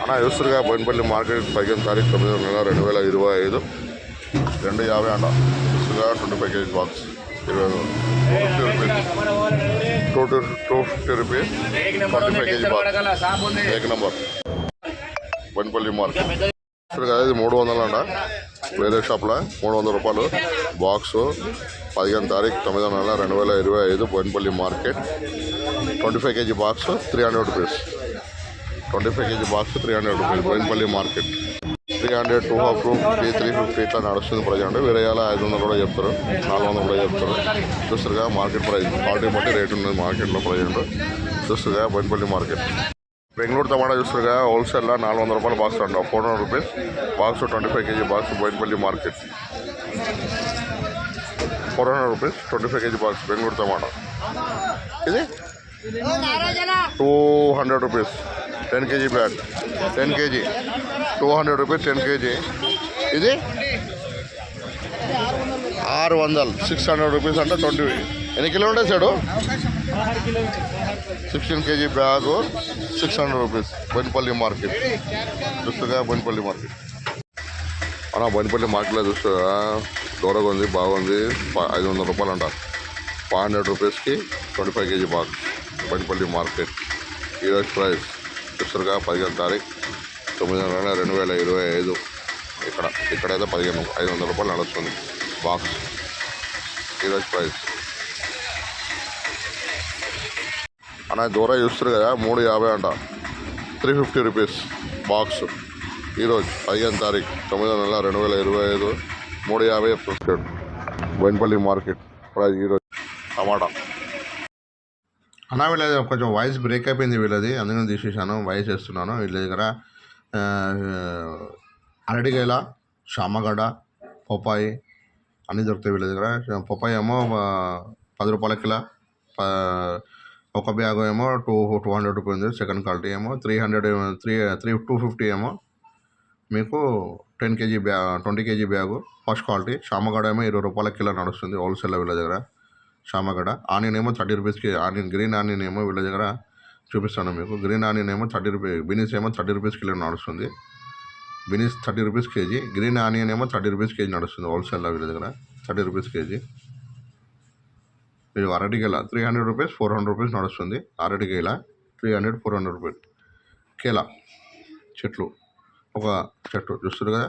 అన్న చూస్తురుగా బోయినపల్లి మార్కెట్ పదిహేను తారీఖు తొమ్మిది నెల రెండు వేల ఇరవై ఐదు. రెండు యాభై అండ చూస్తురుగా ట్వంటీ ఫైవ్ కేజీ బాక్స్. ఇరవై fifty rupees. Two two fifty rupees. Twenty five KG box. ఏక నెంబర్. బోయినపల్లి మార్కెట్. కదా ఇది మూడు వందలు అండ వేరే షాప్లో మూడు వందల రూపాయలు బాక్సు. పదిహేను తారీఖు తొమ్మిదో నెల రెండు వేల ఇరవై ఐదు Bowenpally market. Twenty five KG box three hundred rupees. Twenty five KG box three hundred rupees Bowenpally market three hundred two half fifty three fifty ఇట్లా నడుస్తుంది ప్రజెంట్. వేరే వేల ఐదు వందలు కూడా చెప్తారు. నాలుగు వందలు కూడా చెప్తారు. చూస్తారుగా మార్కెట్ ప్రైస్ క్వాలిటీ బట్టి రేట్ ఉన్నది మార్కెట్లో ప్రజెంట్. చూస్తారుగా బోయినపల్లి మార్కెట్ బెంగళూరు టమాటా చూస్తారుగా హోల్సేల్లో నాలుగు వందల రూపాయల బాక్స్ అంట four hundred rupees box twenty five KG box Bowenpally market four hundred rupees twenty five KG box Bengaluru tomato ఇది two hundred rupees ten KG bag. Ten KG. Two hundred rupees ten KG. ఇది? ఆరు వందలు. Six hundred rupees అంటే twenty. ఎన్ని kilo ఉంటాయి సాడు? Sixteen KG bag six hundred rupees. Bonipalli market. చూస్తుందా బొనిపల్లి market. అన్న బొనిపల్లి మార్కెట్లో చూస్తుందా దూరంగా ఉంది బాగుంది. ఐదు వందల రూపాయలు అంట ఫైవ్ హండ్రెడ్ రూపీస్కి twenty five KG box Bowenpally market. ఈరోజు ప్రైస్. చూస్తురుగా పదిహేను తారీఖు తొమ్మిది నెల రెండు వేల ఇరవై ఐదు. ఇక్కడ ఇక్కడైతే పదిహేను ఐదు వందల రూపాయలు నడుస్తుంది బాక్స్ ఈరోజు ప్రైస్ అన్న దూరం చూస్తారు కదా మూడు యాభై అంట. త్రీ ఫిఫ్టీ రూపీస్ బాక్స్ ఈరోజు పదిహేను తారీఖు తొమ్మిదో నెల రెండు వేల ఇరవై ఐదు. మూడు యాభై ప్రొసెడ్ బోయినపల్లి మార్కెట్. ప్రైస్ ఈరోజు టమాటా. అన్న వీళ్ళది కొంచెం వాయిస్ బ్రేక్ అయిపోయింది వీళ్ళది. అందుకని తీసేసాను వాయిస్ వేస్తున్నాను. వీళ్ళ దగ్గర ఆ, అరటికాయల పొపాయి అన్నీ దొరుకుతాయి వీళ్ళ దగ్గర. పొపాయి ఏమో పది రూపాయల కిలో. ప- ఒక బ్యాగ్ ఏమో టూ టూ హండ్రెడ్ రూపీస్ ఉంది. సెకండ్ క్వాలిటీ ఏమో three hundred three three two fifty ఏమో మీకు టెన్ కేజీ బ్యా twenty KG bag first quality షామగడ్డ ఏమో ఇరవై రూపాయల కిలో నడుస్తుంది. హోల్సేల్ వీళ్ళ దగ్గర. షామగడ ఆనియన్ ఏమో థర్టీ రూపీస్కి ఆనియన్ గ్రీన్ ఆనియన్ ఏమో వీళ్ళ దగ్గర చూపిస్తాను మీకు. గ్రీన్ ఆనియన్ ఏమో థర్టీ రూపీ బీనీస్ ఏమో థర్టీ రూపీస్ కిలో నడుస్తుంది. Beans thirty rupees KG green onion ఏమో థర్టీ రూపీస్ కేజీ నడుస్తుంది హోల్సేల్లో వీళ్ళ దగ్గర థర్టీ రూపీస్ కేజీ. ఇది అరటికేల three hundred rupees four hundred rupees నడుస్తుంది అరటికేల three hundred four hundred rupees. కేల చెట్లు ఒక చెట్టు చూస్తారు కదా.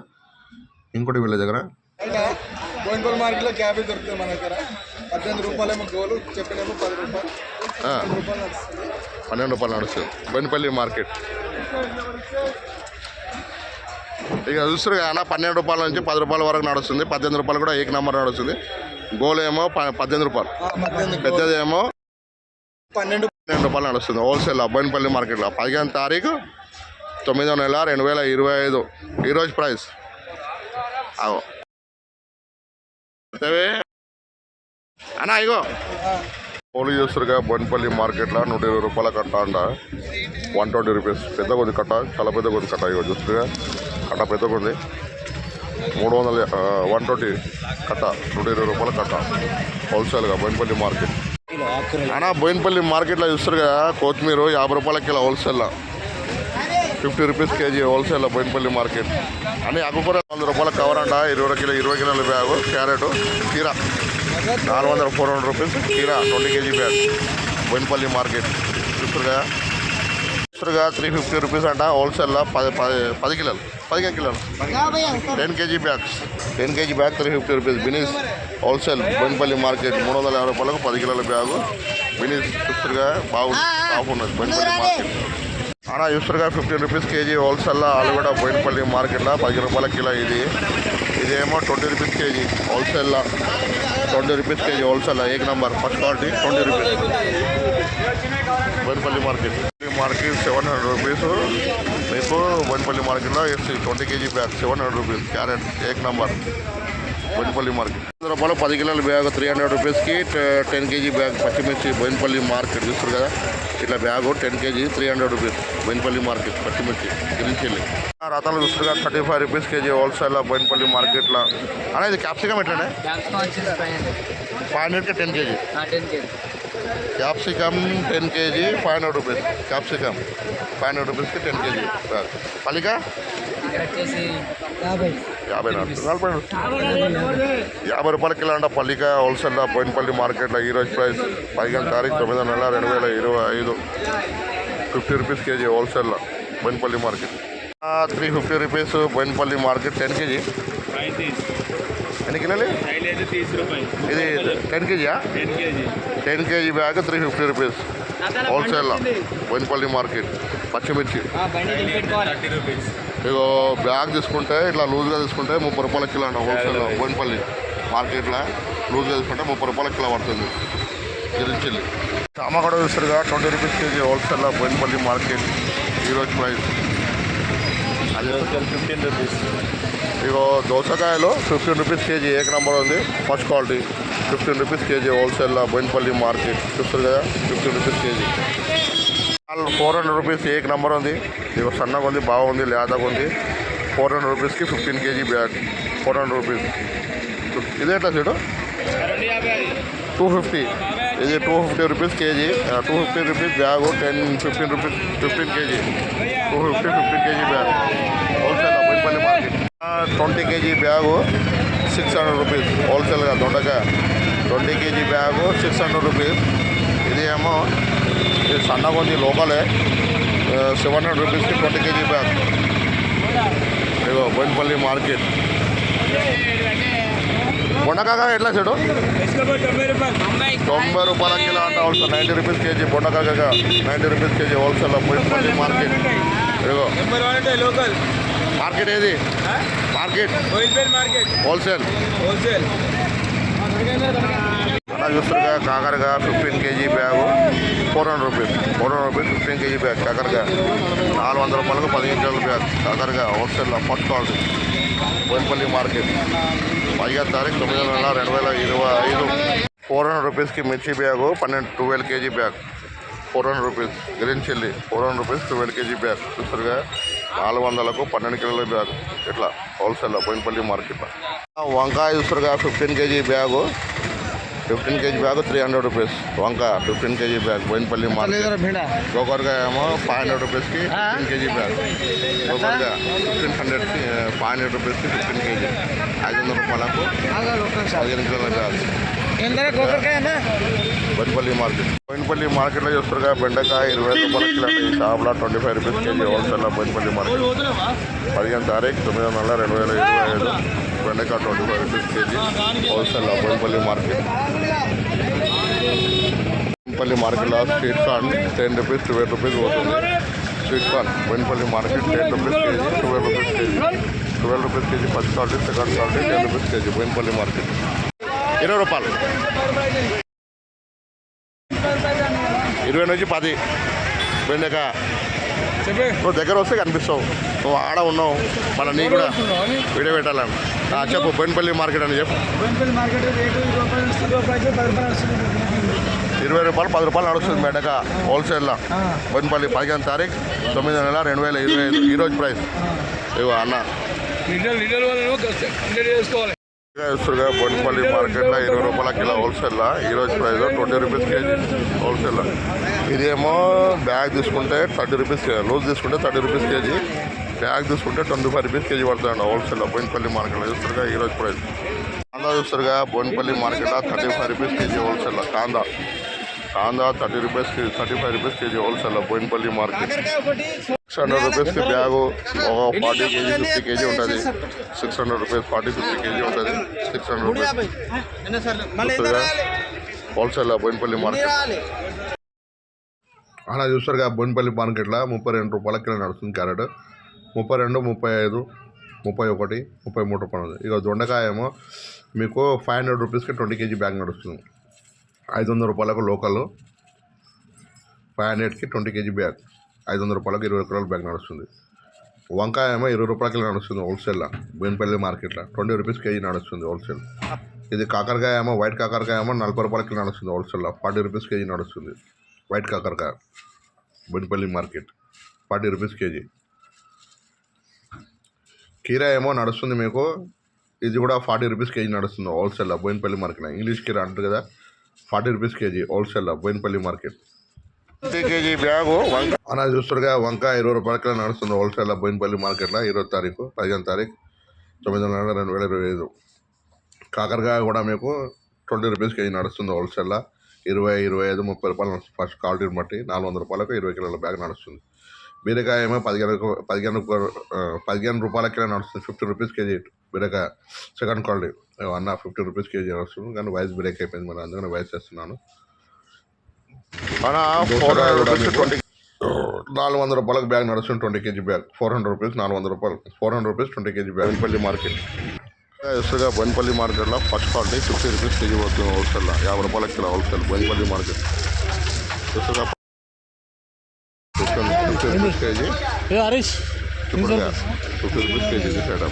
ఇంకోటి వీళ్ళ దగ్గర. మార్కెట్లో క్యాబేజ్ దొరుకుతుంది మన దగ్గర. పద్దెనిమిది రూపాయలేమో గోలు చెప్పినేమో పది రూపాయలు. పది రూపాయలు నడుస్తుంది పన్నెండు రూపాయలు నడుస్తుంది బెనిపల్లి మార్కెట్. ఇక చూస్తారు కదా పన్నెండు రూపాయల నుంచి పది రూపాయల వరకు నడుస్తుంది. పద్దెనిమిది రూపాయలు కూడా ఏక నెంబర్ నడుస్తుంది. గోలు ఏమో ప- పద్దెనిమిది రూపాయలు. పెద్దది ఏమో పన్నెండు. పన్నెండు రూపాయలు నడుస్తుంది హోల్సేల్ బోయినపల్లి మార్కెట్లో. పదిహేను తారీఖు తొమ్మిదో నెల రెండు వేల ఇరవై ఐదు. ఈరోజు ప్రైస్. అంతేవే? అన్నా ఇగో. పోలీ చేస్తారుగా బోయినపల్లి మార్కెట్లో నూట ఇరవై రూపాయల కట్ట అంట. వన్ ట్వంటీ రూపీస్ పెద్ద కొద్ది కట్ట చాలా పెద్ద కొద్ది కట్ట ఇగో చూస్తుగా కట్ట పెద్ద కొద్ది మూడు వందల వన్ ట్వంటీ కట్ట నూట ఇరవై రూపాయల కట్ట. హోల్సేల్గా బోయినపల్లి మార్కెట్. అన్నా బోయినపల్లి మార్కెట్లో చూస్తారు కదా కొత్తిమీర యాభై రూపాయల కిలో హోల్సేల్లో ఫిఫ్టీ రూపీస్ కేజీ హోల్సేల్లో బోయినపల్లి మార్కెట్. అన్ని ఆకుకూర వంద రూపాయల కవర్ అంట. ఇరవై కిలో ఇరవై కిలోల బ్యాగు క్యారెట్ కీరా. నాలుగు వందల ఫోర్ హండ్రెడ్ రూపీస్ కీరా twenty KG bag. Bowenpally market. చూస్తారు కదా? త్రీ ఫిఫ్టీ రూపీస్ అంట హోల్సేల్లో పది పది పది కిలోలు పదిహేను కిలోలు. Ten KG bags. Ten KG bag three fifty rupees. Beans wholesale Bowenpally market మూడు వందల యాభై రూపాయలకు పది కిలోల బ్యాగు. బినీస్ చూస్తురుగా బాగుంది. ఆఫ్ ఉన్నది. బొన్పల్లి మార్కెట్. అలా చూస్తురుగా ఫిఫ్టీన్ రూపీస్ కేజీ హోల్సేల్లో ఆలుగడ్డ బోయినపల్లి మార్కెట్లో పది రూపాయల కిలో ఇది. ఇదేమో ట్వంటీ రూపీస్ కేజీ హోల్సేల్లో. ట్వంటీ రూపీస్ కేజీ హోల్సేల్లో ఏక number first quality twenty rupees Bowenpally market ఈ మార్కెట్ సెవెన్ హండ్రెడ్ రూపీస్ మీకు బోయినపల్లి మార్కెట్లో SC twenty KG bag seven hundred rupees carrot ఏక్ నంబర్ బోయినపల్లి మార్కెట్. వంద రూపాయలు పది కిలోల బ్యాగ్ త్రీ హండ్రెడ్ రూపీస్కి టెన్ కేజీ బ్యాగ్ పచ్చిమిర్చి బోయినపల్లి మార్కెట్ చూస్తారు కదా. ఇట్లా bag ten KG three hundred rupees Bowenpally market పచ్చిమిర్చి గ్రీన్ చిల్లీ. రథాలు చూస్తారు కదా thirty five rupees KG wholesale Bowenpally మార్కెట్లో. అనేది క్యాప్సికమ్ ఎట్లనే? ఫైవ్ హండ్రెడ్ ఫైవ్ హండ్రెడ్కి ten KG. Capsicum ten KG five hundred rupees capsicum five hundred రూపీస్కి ten KG వచ్చేసి యాభై నాలుగు. నలభై యాభై రూపాయల కిలో అంట పల్లిక హోల్సేల్లో బోయినపల్లి మార్కెట్లో ఈరోజు ప్రైస్ పదిహేను తారీఖు తొమ్మిదో నెల రెండు వేల ఇరవై ఐదు. ఫిఫ్టీ రూపీస్ కేజీ హోల్సేల్లో Bowenpally market. Three fifty rupees Bowenpally market ten KG. ఎన్ని కిలోలు? ఇది ten కేజీయా ten KG ten KG bag three fifty rupees. హోల్సేల్లో బోయినపల్లి మార్కెట్ పచ్చిమిర్చి. థర్టీ రూపీస్ ఇగో బ్యాగ్ తీసుకుంటే ఇట్లా లూజ్గా తీసుకుంటే ముప్పై రూపాయల కిలో అంట హోల్సేల్లో బోయినపల్లి మార్కెట్లో లూజ్గా తీసుకుంటే ముప్పై రూపాయల కిలో పడుతుంది. గిరిచిల్లి చామగడ చూస్తారుగా ట్వంటీ రూపీస్ కేజీ హోల్సేల్లో బోయినపల్లి మార్కెట్. ఈరోజు ప్రైస్. అది ఫిఫ్టీన్ రూపీస్. ఇగో దోసకాయలు ఫిఫ్టీన్ రూపీస్ కేజీ ఏక నెంబర్ ఉంది. First quality. Fifteen rupees KG హోల్సేల్లో బోయినపల్లి మార్కెట్. చూస్తారు కదా fifteen rupees KG. Four hundred rupees ఏక నెంబర్ ఉంది. ఇగో సన్నగా ఉంది బాగుంది లేతగా ఉంది. ఫోర్ హండ్రెడ్ రూపీస్కి fifteen KG bag four hundred rupees ఇదేట్లా సీటు రెండు యాభై టూ ఫిఫ్టీ ఇది two fifty rupees KG two fifty rupees bag ten fifteen rupees fifteen KG two fifty fifteen KG bag wholesale Bowenpally market twenty KG bag six hundred rupees హోల్సేల్గా దొండకాయ. Twenty KG bag six hundred rupees ఇది ఏమో ఇది సన్నగా ఉంది లోకలే seven hundred రూపీస్కి twenty KG bag ఇగో బోయినపల్లి మార్కెట్. బొండకాయ ఎట్లా చెడు? తొంభై రూపాయలు కిలో అంట wholesale ninety rupees KG బొండకాయ ninety rupees KG wholesale Bowenpally market. ఇదిగో లోకల్ మార్కెట్ ఏది? మార్కెట్. హోల్సేల్ హోల్సేల్ అలా చూస్తారుగా కాకరగా fifteen KG bag four hundred rupees four hundred rupees fifteen KG bag కాకరగా. నాలుగు వందల రూపాయలకు పదిహేను కిలోల బ్యాగ్ కాకరగా హోల్సేల్లో ఫస్ట్ క్వాలిటీ బోయినపల్లి మార్కెట్. పదిహేను తారీఖు తొమ్మిది నెల రెండు వేల ఇరవై ఐదు. ఫోర్ హండ్రెడ్ రూపీస్కి మిర్చి బ్యాగు పన్నెండు twelve KG bag four hundred rupees green chilli four hundred rupees twelve KG bag చూస్తారుగా నాలుగు వందలకు పన్నెండు కిలోల బ్యాగ్ ఇట్లా హోల్సేల్లో బోయినపల్లి మార్కెట్లో వంకాయ చూస్తారుగా fifteen KG bag fifteen KG bag three hundred rupees వంకాయ fifteen KG bag Bowenpally market గోకరకాయ ఏమో ఫైవ్ హండ్రెడ్ రూపీస్కి ఫిఫ్టీన్ కేజీ బ్యాగ్ గోకరకాయ ఫిఫ్టీన్ హండ్రెడ్కి ఫైవ్ హండ్రెడ్ రూపీస్కి ఫిఫ్టీన్ కేజీ ఐదు వందల రూపాయలకు పదిహేను కిలోల బ్యాగ్ బోయినపల్లి మార్కెట్ బోయినపల్లి మార్కెట్లో చూస్తారుగా బెండకాయ ఇరవై ఐదు రూపాయల కిలో ఈ షాప్లో ట్వంటీ ఫైవ్ రూపీస్ కేజీ హోల్సేల్లో బోయినపల్లి మార్కెట్ పదిహేను తారీఖు తొమ్మిది నెల రెండు వేల ఇరవై ఐదు బెండకాయ ట్వంటీ ఫైవ్ రూపీస్ కేజీ హోల్సేల్లో బోయినపల్లి మార్కెట్ బోయినపల్లి మార్కెట్లో sweet corn ten rupees twelve rupees పోతుంది sweet corn Bowenpally market ten rupees KG twelve rupees KG twelve rupees KG first quality second quality ten rupees KG Bowenpally market ఇరవై రూపాయలు. ఇరవై నుంచి పది. చెప్పే. నువ్వు దగ్గర వస్తే కనిపిస్తావు. నువ్వు ఆడ ఉన్నావు. మళ్ళీ నీ కూడా వీడియో పెట్టాలని. చెప్పు బోయినపల్లి మార్కెట్ అని చెప్పు. ఇరవై రూపాయలు పది రూపాయలు నడుస్తుంది బెండక హోల్సేల్లో బోయినపల్లి పదిహేను తారీఖు తొమ్మిది నెల రెండు వేల ఇరవై ఐదు. ఈరోజు ప్రైస్ ఇగో అన్న. లీటర్ లీటర్ వాళ్ళు కంప్లీట్ చేసుకోవాలి. చూస్తుగా బోయినపల్లి మార్కెట్లో ఇరవై రూపాయల కిలో హోల్సేల్లా ఈరోజు price twenty rupees KG wholesale. ఇదేమో బ్యాగ్ తీసుకుంటే థర్టీ రూపీస్ లూజ్ తీసుకుంటే థర్టీ రూపీస్ కేజీ. బ్యాగ్ తీసుకుంటే ట్వంటీ ఫైవ్ రూపీస్ కేజీ పడుతుందండి హోల్సేల్లో బోయినపల్లి మార్కెట్లో. చూస్తారుగా ఈరోజు ప్రైస్ కాందా చూస్తారుగా బోయినపల్లి మార్కెట్లో థర్టీ ఫైవ్ రూపీస్ కేజీ హోల్సేల్లో కాందా? Kanda thirty rupees thirty five rupees KG హోల్సేల్లో బోయినపల్లి మార్కెట్. సిక్స్ హండ్రెడ్ రూపీస్కి బ్యాగు ఒక ఫార్టీ కేజీ ఫిఫ్టీ కేజీ ఉంటుంది. Six hundred rupees forty fifty KG ఉంటుంది. సిక్స్ హండ్రెడ్ రూపీస్ హోల్సేల్లో బోయినపల్లి మార్కెట్ అలా చూస్తారుగా బోయినపల్లి మార్కెట్లో ముప్పై రెండు రూపాయల కిలో నడుస్తుంది క్యారెట్ ముప్పై రెండు ముప్పై ఐదు ముప్పై ఒకటి ముప్పై మూడు రూపాయలు ఇక దొండకాయ ఏమో మీకు ఫైవ్ హండ్రెడ్ రూపీస్కి ట్వంటీ కేజీ బ్యాగ్ నడుస్తుంది. ఐదు వందల రూపాయలకు లోకల్ ఫైవ్ హండ్రెడ్కి ట్వంటీ కేజీ బ్యాగ్ ఐదు వందల రూపాయలకు ఇరవై కిలోల బ్యాగ్ నడుస్తుంది. వంకాయ ఏమో ఇరవై రూపాయలకి నడుస్తుంది హోల్సేల్లో బోయినపల్లి మార్కెట్లో. ట్వంటీ రూపీస్ కేజీ నడుస్తుంది హోల్సేల్. ఇది కాకరకాయ ఏమో వైట్ కాకరకాయ ఏమో నలభై రూపాయలకి నడుస్తుంది హోల్సేల్లో. ఫార్టీ రూపీస్ కేజీ నడుస్తుంది వైట్ కాకరకాయ Bowenpally market. Forty rupees KG. కీరా ఏమో నడుస్తుంది మీకు. ఇది కూడా ఫార్టీ రూపీస్ కేజీ నడుస్తుంది హోల్సేల్లో బోయినపల్లి మార్కెట్ ఇంగ్లీష్ కీరా అంటారు కదా ఫార్టీ రూపీస్ కేజీ హోల్సేల్లో బోయినపల్లి మార్కెట్. కేజీ బ్యాగు అలా వంకాయ ఇరవై రూపాయలకి నడుస్తుంది హోల్సేల్ బోయినపల్లి మార్కెట్లో ఇరవై తారీఖు పదిహేను తారీఖు తొమ్మిది వందల రెండు వేల ఇరవై ఐదు. కాకరకాయ కూడా మీకు ట్వంటీ రూపీస్ కేజీ నడుస్తుంది హోల్సేల్లో. ఇరవై ఇరవై ఐదు ముప్పై రూపాయలు ఫస్ట్ క్వాలిటీని బట్టి నాలుగు వందల రూపాయలకు ఇరవై కిలోల బ్యాగ్ నడుస్తుంది. బీరకాయ ఏమో పదిహేను పదిహేను పదిహేను రూపాయల కిలో నడుస్తుంది. ఫిఫ్టీ రూపీస్ కేజీ బీరకాయ. Second quality. అన్న ఫిఫ్టీ రూపీస్ కేజీ నడుస్తుంది. కానీ వైస్ బ్రేక్ అయిపోయింది మరి అందుకని వైస్ చేస్తున్నాను ఫోర్ రూపీస్ ట్వంటీ నాలుగు వందల రూపాయలకు బ్యాగ్ నడుస్తుంది twenty KG bag. Four hundred rupees నాలుగు వందల రూపాయలు. Four hundred rupees twenty KG bag. Bowenpally market. ఎస్గా Bowenpally మార్కెట్లో first quality fifty rupees KG పోతుంది హోల్సేల్లో. యాభై రూపాయల kilo wholesale Bowenpally market. ఎస్గా fifty rupees KG. Fifty rupees KG తీసేయడం.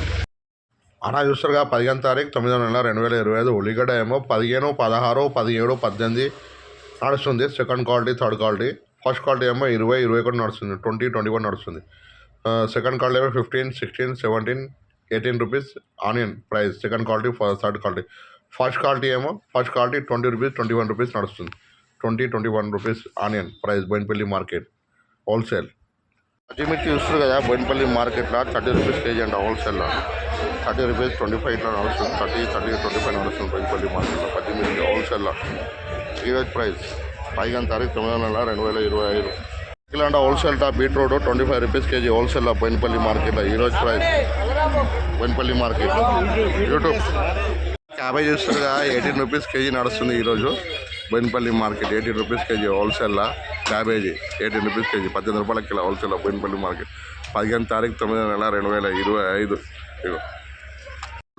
అలా చూస్తారుగా పదిహేను తారీఖు తొమ్మిదో నెల రెండు వేల ఇరవై ఐదు ఉల్లిగడ్డ ఏమో పదిహేను పదహారు పదిహేడు పద్దెనిమిది నడుస్తుంది. Second quality third quality first quality ఏమో ఇరవై ఇరవై ఒకటి నడుస్తుంది. ట్వంటీ ట్వంటీ వన్ నడుస్తుంది సెకండ్ క్వాలిటీ ఏమో fifteen sixteen seventeen eighteen rupees onion price second quality third quality first quality ఏమో first quality twenty rupees twenty one rupees నడుస్తుంది. Twenty twenty one rupees onion price Bowenpally market wholesale పచ్చిమిర్చి చూస్తారు కదా బోయినపల్లి మార్కెట్లో thirty rupees KG అంట హోల్సేల్లో thirty rupees twenty five ఇట్లా నడుస్తుంది. థర్టీ థర్టీ ట్వంటీ ఫైవ్ నడుస్తుంది బోయినపల్లి మార్కెట్లో పచ్చిమిర్చి హోల్సేల్లో ఈరోజు ప్రైస్. పదిహేను తారీఖు తొమ్మిది నెల రెండు వేల ఇరవై ఐదు. ఇలాంటి wholesale top beetroot twenty five rupees KG wholesale Bowenpally మార్కెట్లో ఈరోజు price. Bowenpally market YouTube cabbage చూస్తారుగా eighteen rupees KG నడుస్తుంది ఈరోజు Bowenpally market. Eighteen rupees KG హోల్సేల్లో క్యాబేజీ ఎయిటీన్ రూపీస్ కేజీ పద్దెనిమిది రూపాయల కిలో హోల్సేల్లో బోయినపల్లి మార్కెట్. పదిహేను తారీఖు తొమ్మిది నెల రెండు వేల ఇరవై ఐదు.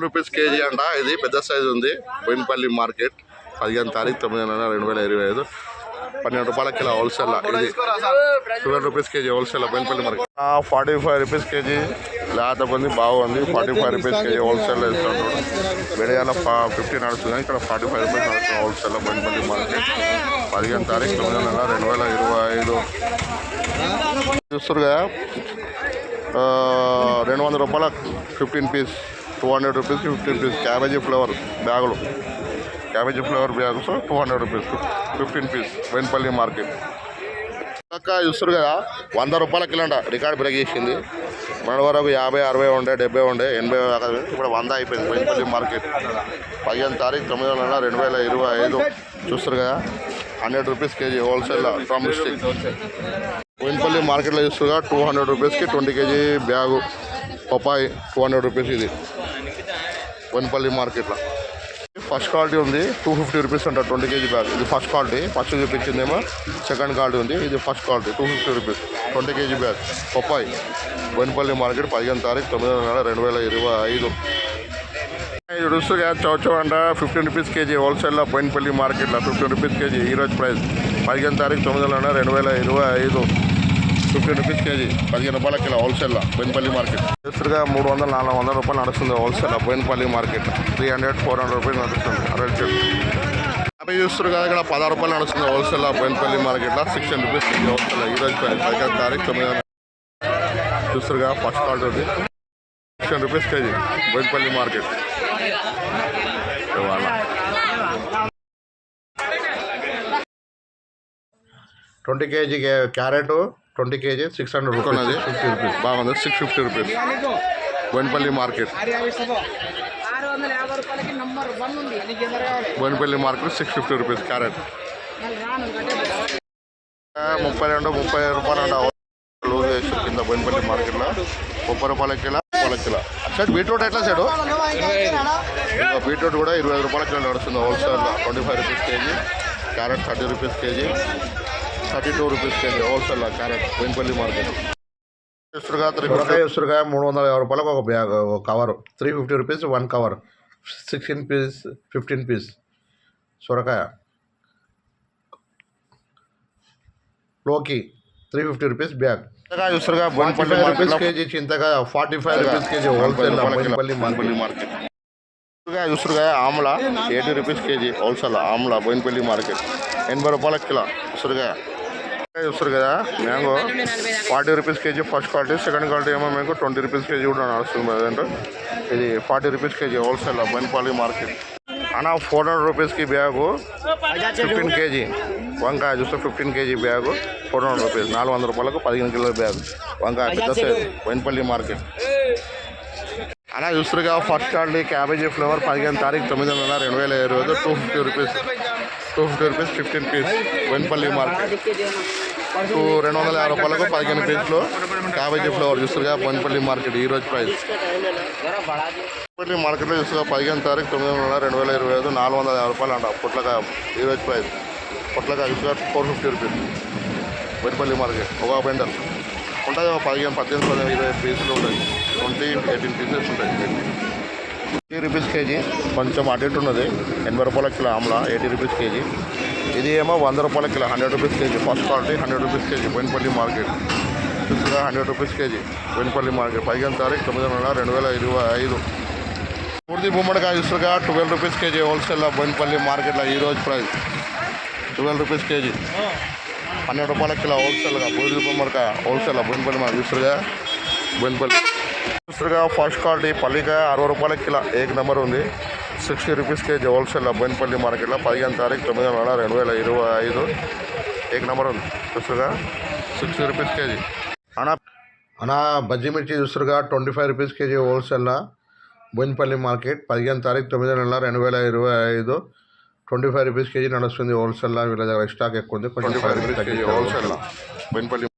రూపీస్ కేజీ అంట ఇది పెద్ద సైజు ఉంది బోయినపల్లి మార్కెట్. పదిహేను తారీఖు తొమ్మిది నెల రెండు వేల ఇరవై ఐదు. పన్నెండు రూపాయల కిలో హోల్సేల్ ఇది twelve rupees KG wholesale Bowenpally మరి ఫార్టీ ఫైవ్ రూపీస్ కేజీ. లేకపోతే బాగుంది forty five rupees KG wholesale ఇస్తున్నాడు విడయాల ఫిఫ్టీ నడుస్తుంది. ఇక్కడ ఫార్టీ ఫైవ్ రూపీస్ నడుస్తుంది హోల్సేల్ బోయినపల్లి మార్కెట్. పదిహేను తారీఖు తొమ్మిది నెల రెండు వేల ఇరవై ఐదు. చూస్తారు కదా? ఆ, రెండు వందల రూపాయల ఫిఫ్టీన్ పీస్ టూ హండ్రెడ్ రూపీస్కి ఫిఫ్టీన్ పీస్ క్యాబేజీ ఫ్లేవర్ బ్యాగులు. Cabbage flower bags two hundred rupees fifteen piece Bowenpally market. ఇంకా చూస్తారు కదా వంద రూపాయల కిలో రికార్డ్ బ్రేక్ చేసింది. మన వరకు యాభై అరవై ఉండే డెబ్బై ఉండే ఎనభై దాకా ఇప్పుడు వంద అయిపోయింది వెన్పల్లి మార్కెట్. పదిహేను తారీఖు తొమ్మిది నెల రెండు వేల ఇరవై ఐదు. చూస్తారు కదా hundred rupees KG wholesale from stick వెన్పల్లి మార్కెట్లో చూస్తుగా టూ హండ్రెడ్ రూపీస్కి ట్వంటీ కేజీ బ్యాగు. పప్పాయి టూ హండ్రెడ్ రూపీస్ ఇది. వెన్పల్లి మార్కెట్లో. ఫస్ట్ క్వాలిటీ ఉంది. టూ ఫిఫ్టీ రూపీస్ అంట ట్వంటీ కేజీ బ్యాగ్ ఇది ఫస్ట్ క్వాలిటీ ఫస్ట్ చూపించిందేమో సెకండ్ క్వాలిటీ ఉంది. ఇది first quality two fifty rupees twenty KG bag Popeye. వెన్పల్లి market పదిహేను తారీఖు తొమ్మిదో నెల రెండు వేల ఇరవై ఐదు. ఇది రుసుగా చౌచౌ అంట ఫిఫ్టీన్ రూపీస్ కేజీ హోల్సేల్లో బోయినపల్లి మార్కెట్లో ఫిఫ్టీన్ రూపీస్ కేజీ ఈరోజు ప్రైస్ పదిహేను తారీఖు తొమ్మిది నెల రెండు వేల ఇరవై ఐదు. ఫిఫ్టీన్ రూపీస్ కేజీ పదిహేను రూపాయల కిలో హోల్సేల్లో బోయినపల్లి మార్కెట్. ఎసురుగా మూడు వందల నాలుగు వందల రూపాయలు నడుస్తుంది wholesale Bowenpally market. Three hundred four hundred rupees నడుస్తుంది రెడ్ చెట్టు యాభై చూస్తారు కదా ఇక్కడ పదహారు రూపాయలు నడుస్తుంది హోల్సేల్ బోయినపల్లి మార్కెట్లో సిక్స్టీన్ రూపీస్ కేజీ హోల్సేల్ ఈరోజు పదిహేను తారీఖు తొమ్మిది చూస్తారుగా ఫస్ట్ క్వాలిటీ ఉంది. Sixteen rupees KG Bowenpally market. Twenty KG carrot twenty KG six hundred rupees అది ఫిఫ్టీ రూపీస్ బాగుంది six fifty rupees Bowenpally market Bowenpally market six fifty rupees carrot ముప్పై రెండు ముప్పై రూపాయలు అంట. లూజ్ చేసి కింద బోయినపల్లి మార్కెట్లో ముప్పై రూపాయల కిలో రూపాయల కిలో. సైడ్ బీట్రూట్ ఎట్లా సైడు ఇంకా బీట్రూట్ కూడా ఇరవై ఐదు రూపాయల కిలో నడుస్తుంది హోల్సేల్లో twenty five rupees KG. Carrot thirty rupees KG. Thirty two rupees KG హోల్సేల్లో క్యారెట్ బోయినపల్లి మార్కెట్ ఉసురుగా త్రీ ఫిఫ్టీ ఉసురుగా మూడు వందల యాభై రూపాయలకు ఒక బ్యాగ్ ఒక cover three fifty rupees one cover sixteen piece fifteen piece సొరకాయ లోకి త్రీ ఫిఫ్టీ రూపీస్ బ్యాగ్ చూస్తారుగా బోన్పల్లి రూపీస్ కేజీ చింతకాయ forty five rupees KG wholesale Bowenpally Bowenpally market చూస్తురుగా చూస్తురుగా ఆమ్ల ఎయిటీ రూపీస్ కేజీ హోల్సేల్ ఆమ్ల బోయినపల్లి మార్కెట్ ఎనభై రూపాయల కిలో చూస్తురుగా చూస్తారు కదా mango. Forty rupees KG first quality second quality ఏమో మ్యాంగో ట్వంటీ రూపీస్ కేజీ కూడా నడుస్తుంది ప్రజెంట్ ఇది forty rupees KG wholesale Bowenpally market. అన్న ఫోర్ హండ్రెడ్ రూపీస్కి బ్యాగు ఫిఫ్టీన్ కేజీ. వంకాయ చూస్తే fifteen KG bag four hundred rupees. నాలుగు వందల రూపాయలకు పదిహేను కిలోల బ్యాగ్. వంకాయ పెద్ద సైజు వెన్పల్లి మార్కెట్. అలా చూస్తురుగా ఫస్ట్ స్టాండ్ క్యాబేజీ ఫ్లేవర్ పదిహేను తారీఖు తొమ్మిది వందల రెండు వేల ఇరవై two fifty rupees. Two fifty rupees fifteen piece Bowenpally market two రెండు వందల యాభై రూపాయలకు పదిహేను పీస్లో క్యాబేజీ ఫ్లవర్ చూస్తుగా వెన్పల్లి మార్కెట్ ఈ రోజు ప్రైస్ వెన్పల్లి మార్కెట్లో చూస్తుగా పదిహేను తారీఖు తొమ్మిది వందల రెండు వేల ఇరవై ఐదు నాలుగు వందల యాభై రూపాయలు అంట పొట్లకాయ ఈ రోజు ప్రైస్ పొట్లకాయ చూస్తుగా four fifty rupees Venpalli market ఒక బెండర్ ఉంటుంది ఒక పదిహేను పద్దెనిమిది పదిహేను ఇరవై పీసులు ఉంటాయి. ట్వంటీ ఎయిటీన్ పీసెస్ ఉంటాయి. Eighty rupees KG. కొంచెం అటు ఇటు ఉన్నది. ఎనభై రూపాయల కిలో ఆమ్లా ఎయిటీ రూపీస్ కేజీ. ఇది ఏమో వంద రూపాయల kilo hundred rupees KG. First quality hundred rupees KG. Bowenpally market. చూస్తుగా hundred rupees KG. Bowenpally market. పదిహేను తారీఖు తొమ్మిది వందల రెండు వేల ఇరవై ఐదు. పూర్తి గుమ్మడికాయ చూస్తుగా ట్వెల్వ్ రూపీస్ కేజీ హోల్సేల్లో బోయినపల్లి మార్కెట్లో ఈరోజు ప్రైస్. Twelve rupees KG. పన్నెండు రూపాయల కిలో హోల్సేల్గా బూడిద గుమ్మడికాయ హోల్సేల్లో బోయినపల్లి మార్కెట్. చూస్తుగా బోయినపల్లి చూస్తుగా ఫస్ట్ క్వాలిటీ పల్లికాయ అరవై రూపాయల కిలో. ఏక్ నెంబర్ ఉంది. Sixty rupees KG wholesale Bowenpally మార్కెట్లో పదిహేను తారీఖు తొమ్మిది వందల రెండు వేల ఇరవై ఐదు. ఏక్ నెంబర్ ఉంది. చూస్తుగా సిక్స్టీ రూపీస్ కేజీ. అనా అనా బజ్జీ మిర్చి చూస్తుగా ట్వంటీ ఫైవ్ రూపీస్ కేజీ హోల్సేల్లో బోయినపల్లి మార్కెట్. పదిహేను తారీఖు తొమ్మిది నెలల రెండు వేల ఇరవై ఐదు. ట్వంటీ ఫైవ్ రూపీస్ కేజీ నడుస్తుంది హోల్సేల్లో వీళ్ళ దగ్గర స్టాక్ ఎక్కువ ఉంది. ట్వంటీ ఫైవ్ రూపీస్ కేజీ హోల్సేల్లో బోయినపల్లి